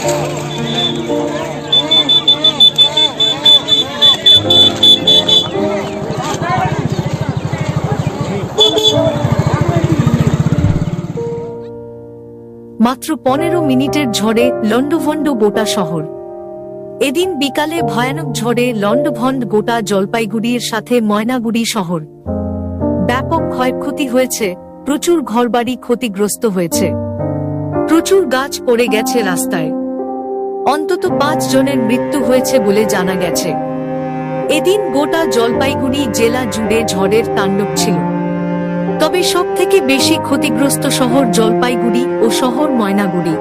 মাত্র পনেরো মিনিটের ঝড়ে লন্ডভন্ড গোটা শহর। এদিন বিকালে ভয়ানক ঝড়ে লন্ডভন্ড গোটা জলপাইগুড়ির সাথে ময়নাগুড়ি শহর। ব্যাপক ক্ষয়ক্ষতি হয়েছে, প্রচুর ঘরবাড়ি ক্ষতিগ্রস্ত হয়েছে। প্রচুর গাছ পড়ে গেছে রাস্তায়। অন্তত পাঁচ জনের মৃত্যু হয়েছে বলে জানা গেছে। এদিন গোটা জলপাইগুড়ি জেলা জুড়ে ঝড়ের তাণ্ডব ছিল। তবে সব থেকে বেশি ক্ষতিগ্রস্ত শহর জলপাইগুড়ি ও শহর ময়নাগুড়ি।